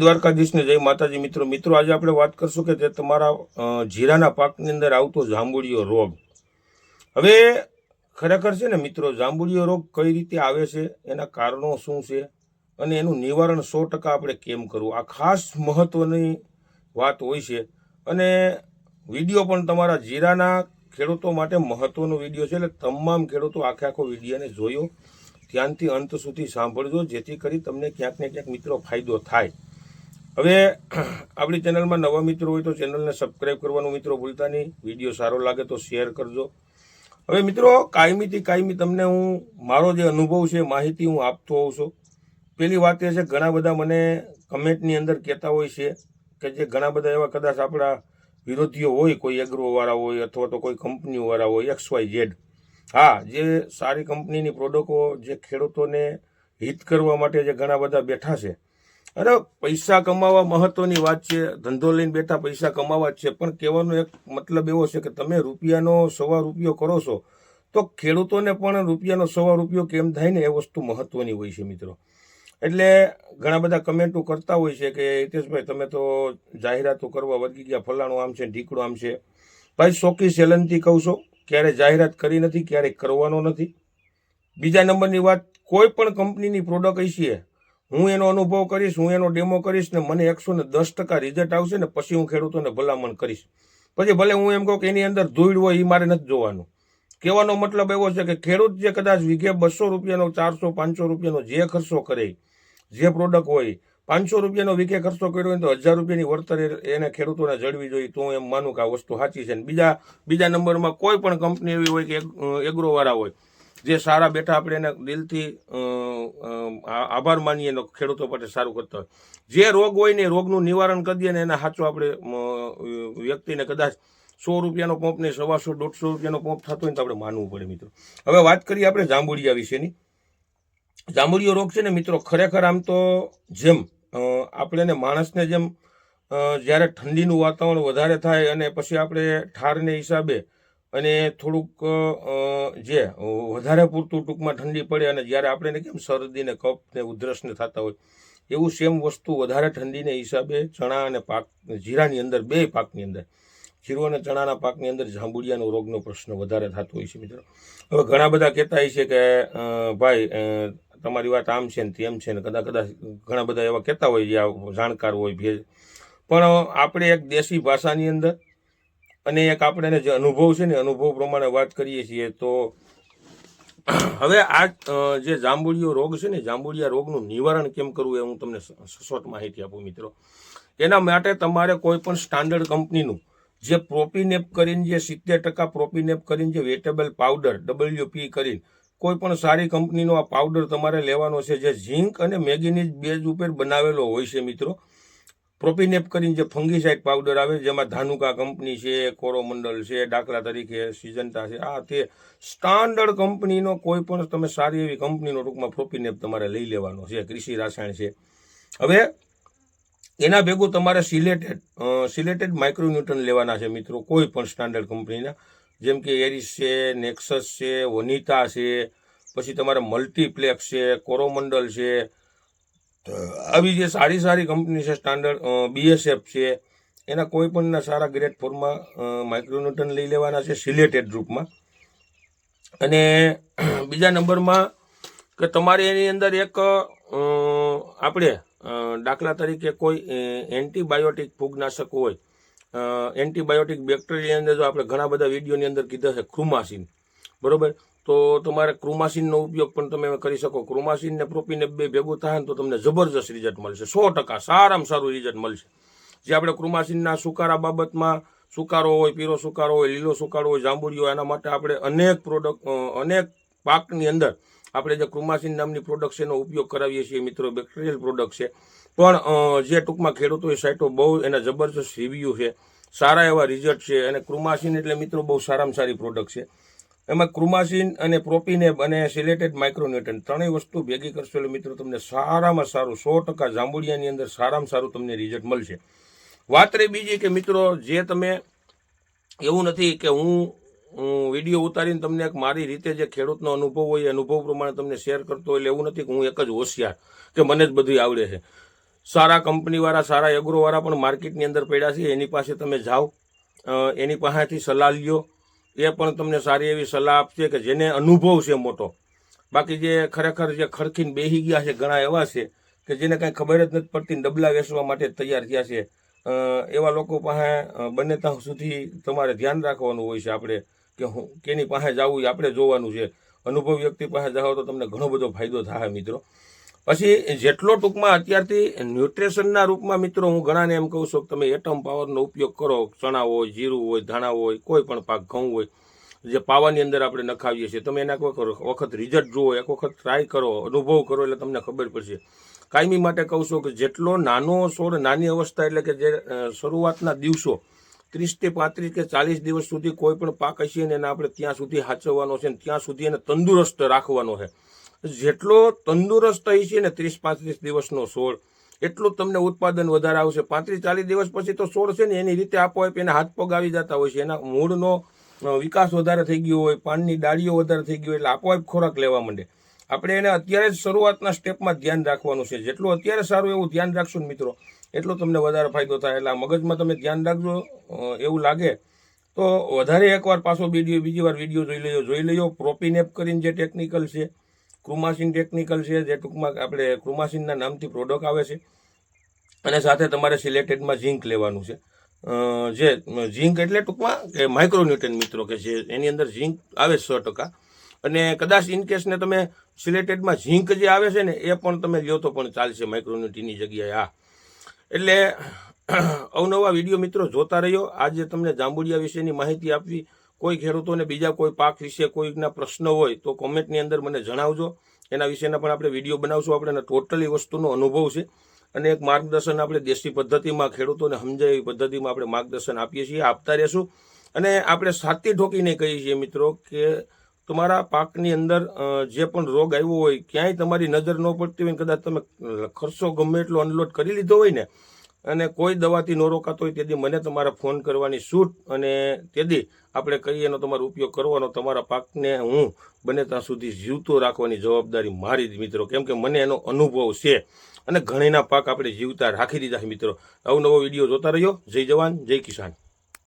દ્વારકાધીશને જય માતાજી. મિત્રો મિત્રો, આજે આપણે વાત કરશું કે જે તમારા જીરાના પાકની અંદર આવતો જાંબુડિયો રોગ. હવે ખરેખર છે ને, મિત્રો, જાંબુડિયો રોગ કઈ રીતે આવે છે, એના કારણો શું છે, અને એનું નિવારણ સો ટકા આપણે કેમ કરવું? આ ખાસ મહત્વની વાત હોય છે. અને વીડિયો પણ તમારા જીરાના ખેડૂતો માટે મહત્વનો વીડિયો છે, એટલે તમામ ખેડૂતો આખે આખો વિડીયોને જોયો. ધ્યાનથી અંત સુધી સાંભળજો, જેથી કરી તમને ક્યાંક ને ક્યાંક, મિત્રો, ફાયદો થાય. હવે, આપણી ચેનલમાં નવા મિત્રો હોય તો ચેનલને સબસ્ક્રાઈબ કરવાનું મિત્રો ભૂલતા નહીં. વીડિયો સારો લાગે તો શેર કરજો. હવે મિત્રો, કાયમીથી કાયમી તમને હું, મારો જે અનુભવ છે, માહિતી હું આપતો હોઉં છું. પેલી વાત એ છે, ઘણા બધા મને કમેન્ટની અંદર કહેતા હોય છે કે જે ઘણા બધા એવા કદાચ આપણા વિરોધીઓ હોય, કોઈ એગ્રોવાળા હોય અથવા તો કોઈ કંપનીઓવાળા હોય, એક્સ વાય ઝેડ. હા, જે સારી કંપનીની પ્રોડક્ટો જે ખેડૂતોને હિત કરવા માટે જે ઘણા બધા બેઠા છે અરે પૈસા કમાવા મહત્વની વાત છે. ધંધો લઈને બેઠા પૈસા કમાવા છે. પણ કહેવાનો એક મતલબ એવો છે કે તમે રૂપિયાનો સવા રૂપિયો કરો છો, તો ખેડૂતોને પણ રૂપિયાનો સવા રૂપિયો કેમ થાય ને એ વસ્તુ મહત્વની હોય છે મિત્રો. એટલે ઘણા બધા કમેન્ટો કરતા હોય છે કે, હિતેશભાઈ, તમે તો જાહેરાતો કરવા વળગી ગયા. ફલાણું આમ છે ઢીકડું આમ છે. ભાઈ, શોકી સેલનથી કહું છો, ક્યારે જાહેરાત કરી નથી ક્યારેય કરવાનો નથી. બીજા નંબરની વાત, કોઈ પણ કંપનીની પ્રોડક્ટ હશે હું એનો અનુભવ કરીશ, હું એનો ડેમો કરીશ ને મને એકસો ને દસ ટકા રિઝલ્ટ આવશે ને પછી હું ખેડૂતોને ભલામણ કરીશ. પછી ભલે હું એમ કહું કે એની અંદર ધૂળ હોય એ મારે નથી જોવાનું. કહેવાનો મતલબ એવો છે કે ખેડૂત જે કદાચ વીઘે બસો રૂપિયાનો, ચારસો, પાંચસો રૂપિયાનો જે ખર્ચો કરે, જે પ્રોડક્ટ હોય, પાંચસો રૂપિયાનો વીઘે ખર્ચો કર્યો હોય તો હજાર રૂપિયાની વળતર એને ખેડૂતોને જળવી જોઈએ. તો હું એમ માનું કે આ વસ્તુ સાચી છે. ને બીજા બીજા નંબરમાં કોઈ પણ કંપની એવી હોય કે એગ્રોવાળા હોય જે સારા બેઠા આપણે એને દિલથી આભાર માનીએ એનો ખેડૂતો માટે સારું કરતા હોય. જે રોગ હોય ને રોગનું નિવારણ કરી દઈએ ને એના સાચું આપણે વ્યક્તિને કદાચ સો રૂપિયાનો પંપ ને સવાસો, દોઢસો રૂપિયાનો પંપ થતો હોય તો આપણે માનવું પડે મિત્રો. હવે વાત કરીએ આપણે જાંબુડિયા વિશેની. જાંબુડિયો રોગ છે ને મિત્રો, ખરેખર આમ તો જેમ આપણે માણસને જેમ જ્યારે ઠંડીનું વાતાવરણ વધારે થાય અને પછી આપણે ઠારને હિસાબે અને થોડુંક જે વધારે પૂરતું ટૂંકમાં ઠંડી પડે અને જ્યારે આપણે કેમ શરદીને કફ ને ઉધરસને થતા હોય, એવું સેમ વસ્તુ વધારે ઠંડીને હિસાબે ચણા અને પાક, જીરાની અંદર, બે પાકની અંદર. જીરો અને ચણાના પાકની અંદર જાંબુડિયાનો રોગનો પ્રશ્ન વધારે થતો હોય છે મિત્રો. હવે ઘણા બધા કહેતા હોય છે કે ભાઈ તમારી વાત આમ છે ને તેમ છે ને કદાચ કદાચ ઘણા બધા એવા કહેતા હોય જે જાણકાર હોય ભેજ પણ આપણે એક દેશી ભાષાની અંદર અને એક આપણે જે અનુભવ છે ને, અનુભવ પ્રમાણે વાત કરીએ છીએ, તો હવે આ જે જાંબુડિયો રોગ છે ને, જાંબુડિયા રોગનું નિવારણ કેમ કરવું એ હું તમને સ- માહિતી આપું મિત્રો. એના માટે તમારે કોઈ પણ સ્ટાન્ડર્ડ કંપનીનું જે પ્રોપીનેપ કરીને, જે સિત્તેર ટકા પ્રોપીનેપ કરીને, જે વેટેબલ પાવડર ડબલ્યુપી કરીને, કોઈ પણ સારી કંપનીનો આ પાવડર તમારે લેવાનો છે, જે ઝીંક અને મેગ્નીઝ બેઝ ઉપર બનાવેલો હોય છે મિત્રો. પ્રોપીનેપ કરીને જે ફંગીસાઇડ પાવડર આવે જેમાં ધાનુકા કંપની છે, કોરોમંડલ છે દાખલા તરીકે સિજન્ટા છે, આ તે સ્ટાન્ડર્ડ કંપનીનો કોઈ પણ તમે સારી એવી કંપનીનો ટૂંકમાં પ્રોપીનેપ તમારે લઈ લેવાનો છે, કૃષિ રાસાયણ છે. હવે એના ભેગું તમારે સિલેટેડ સિલેટેડ માઇક્રોન્યુટન લેવાના છે મિત્રો, કોઈ પણ સ્ટાન્ડર્ડ કંપનીના. જેમ કે એરિસ છે, નેક્સસ છે, વનિતા છે, પછી તમારે મલ્ટીપ્લેક્સ છે, કોરોમંડલ છે આવી જે સારી સારી કંપની છે, સ્ટાન્ડર્ડ બીએસએફ છે, એના કોઈ પણના સારા ગ્રેડ ફોરમાં માઇક્રોન્યુટન લઈ લેવાના છે, સિલેટેડ ગ્રુપમાં અને બીજા નંબરમાં કે તમારે એની અંદર એક આપણે દાખલા તરીકે કોઈ એન્ટીબાયોટિક ફૂગનાશક હોય એન્ટીબાયોટિક બેક્ટેરિયાની અંદર જો આપણે ઘણા બધા વિડીયોની અંદર કીધા છે ક્રુમાસીન બરોબર? તો તમારે ક્રુમાસીનનો ઉપયોગ પણ તમે કરી શકો. ક્રુમાસીન ને પ્રોપીને બે ભેગું થાય તો તમને જબરજસ્ત રિઝલ્ટ મળશે. સો ટકા સારામાં સારું રિઝલ્ટ મળશે. જે આપણે ક્રુમાસીનના સુકારા બાબતમાં સુકારો હોય પીરો સુકારો હોય, લીલો સુકારો હોય, જાંબુડિયો એના માટે આપણે અનેક પ્રોડક્ટ અનેક પાકની અંદર આપણે જે ક્રુમાસીન નામની પ્રોડક્ટ છે એનો ઉપયોગ કરાવીએ છીએ મિત્રો. બેક્ટેરિયલ પ્રોડક્ટ છે. પણ જે ટૂંકમાં ખેડૂતોએ સાઇટો બહુ એના જબરજસ્ત રિવ્યૂ છે. સારા એવા રિઝલ્ટ છે. અને ક્રુમાસીન એટલે મિત્રો બહુ સારામાં સારી પ્રોડક્ટ છે. એમાં ક્રુમાસીન અને પ્રોપીનેબ અને સિલેટેડ માઇક્રોન્યુટન ત્રણેય વસ્તુ ભેગી કરશો એટલે મિત્રો તમને સારામાં સારું, સો ટકા જાંબુડિયાની અંદર સારામાં સારું તમને રિઝલ્ટ મળશે. વાત રહી બીજી કે મિત્રો જે તમે એવું નથી કે હું વીડિયો ઉતારીને તમને એક મારી રીતે જે ખેડૂતનો અનુભવ હોય, એ અનુભવ પ્રમાણે તમને શેર કરતો હોય એટલે એવું નથી કે હું એક જ હોશિયાર, કે મને જ બધું આવડે છે. સારા કંપનીવાળા, સારા એગ્રોવાળા પણ માર્કેટની અંદર પડ્યા છે, એની પાસે તમે જાઓ એની પાસેથી સલાહ લ્યો એ પણ તમને સારી એવી સલાહ આપશે કે જેને અનુભવ છે મોટો. બાકી જે ખરેખર જે ખડખીને બેહી ગયા છે ઘણા એવા છે કે જેને કાંઈ ખબર જ નથી પડતી ડબલા વેસવા માટે તૈયાર થયા છે. એવા લોકો પાસે બને ત્યાં સુધી તમારે ધ્યાન રાખવાનું હોય છે આપણે કે હું, કેની પાસે જવું એ આપણે જોવાનું છે. અનુભવ વ્યક્તિ પાસે જાઓ તો તમને ઘણો બધો ફાયદો થાય મિત્રો. પછી જેટલો ટૂંકમાં અત્યારથી ન્યુટ્રેશનના રૂપમાં મિત્રો હું ઘણાને એમ કહું છું કે તમે એટમ પાવરનો ઉપયોગ કરો. ચણા હોય, જીરું હોય, ધાણા હોય, કોઈ પણ પાક, ઘઉં હોય, જે પાવાની અંદર આપણે નખાવીએ છીએ. તમે એના વખત રિઝલ્ટ જુઓ, એક વખત ટ્રાય કરો, અનુભવ કરો એટલે તમને ખબર પડશે. કાયમી માટે કહું છું કે જેટલો નાનો છોડ નાની અવસ્થા એટલે કે જે શરૂઆતના દિવસો ત્રીસથી પાંત્રીસ કે ચાલીસ દિવસ સુધી કોઈ પણ પાક હશે ને એને આપણે ત્યાં સુધી સાચવવાનો છે ને ત્યાં સુધી એને તંદુરસ્ત રાખવાનો છે. જેટલો તંદુરસ્ત હશે ને ત્રીસ પાંત્રીસ દિવસનો છોડ, એટલું તમને ઉત્પાદન વધારે આવશે. પાંત્રીસ ચાલીસ દિવસ પછી તો છોડ છે ને એની રીતે આપોઆપ એના હાથ પગ આવી જતા હોય છે. એના મૂળનો વિકાસ વધારે થઈ ગયો હોય, પાનની ડાળીઓ વધારે થઈ ગયો એટલે આપોઆપ ખોરાક લેવા માંડે. આપણે એને અત્યારે જ શરૂઆતના સ્ટેપમાં ધ્યાન રાખવાનું છે. જેટલું અત્યારે સારું એવું ધ્યાન રાખશું મિત્રો, એટલો તમને વધારે ફાયદો થાય. એટલે મગજમાં તમે ધ્યાન રાખજો એવું લાગે તો વધારે એકવાર પાછો વીડિયો બીજી વાર વીડિયો જોઈ લેજો. જોઈ લેજો, પ્રોપીનેપ કરીને જે ટેકનિકલ છે ક્રુમાસીન ટેકનિકલ છે, જે ટૂંકમાં આપણે ક્રુમાસીનના નામથી પ્રોડક્ટ આવે છે. અને સાથે તમારે સિલેક્ટેડમાં ઝીંક લેવાનું છે. જે ઝીંક એટલે ટૂંકમાં કે માઇક્રોન્યુટ્રન મિત્રો કે જે, એની અંદર ઝીંક આવે સો ટકા. અને કદાચ ઇન કેસને તમે સિલેક્ટેડમાં ઝીંક જે આવે છે ને, એ પણ તમે લ્યો તો પણ ચાલશે માઇક્રોન્યુટીની જગ્યાએ આ એટલે, અવનવા વીડિયો મિત્રો જોતા રહ્યો આજે તમને જાંબુડિયા વિશેની માહિતી આપવી કોઈ ખેડૂતોને બીજા કોઈ પાક વિશે કોઈના પ્રશ્ન હોય તો કોમેન્ટની અંદર મને જણાવજો. એના વિશેના પણ આપણે વીડિયો બનાવશું. આપણે ટોટલી વસ્તુનો અનુભવ છે. અને એક માર્ગદર્શન આપણે દેશી પદ્ધતિમાં ખેડૂતોને સમજાય એવી પદ્ધતિમાં આપણે માર્ગદર્શન આપીએ છીએ. આપતા રહેશું. અને આપણે સાતી ઠોકીને કહીએ છીએ મિત્રો કે તમારા પાકની અંદર જે પણ રોગ આવ્યો હોય, ક્યાંય તમારી નજર ન પડતી હોય કદાચ તમે ખર્ચો ગમે એટલો અનલોડ કરી લીધો હોય ને અને કોઈ દવાથી ન રોકાતો હોય તેથી મને તમારા ફોન કરવાની છૂટ અને તેથી આપણે કહીએ એનો તમારો ઉપયોગ કરવાનો તમારા પાકને હું બને ત્યાં સુધી જીવતો રાખવાની જવાબદારી મારી જ મિત્રો. કેમ કે મને એનો અનુભવ છે અને ઘણીના પાક આપણે જીવતા રાખી દીધા છે મિત્રો. અવનવો વીડિયો જોતા રહ્યો જય જવાન, જય કિસાન.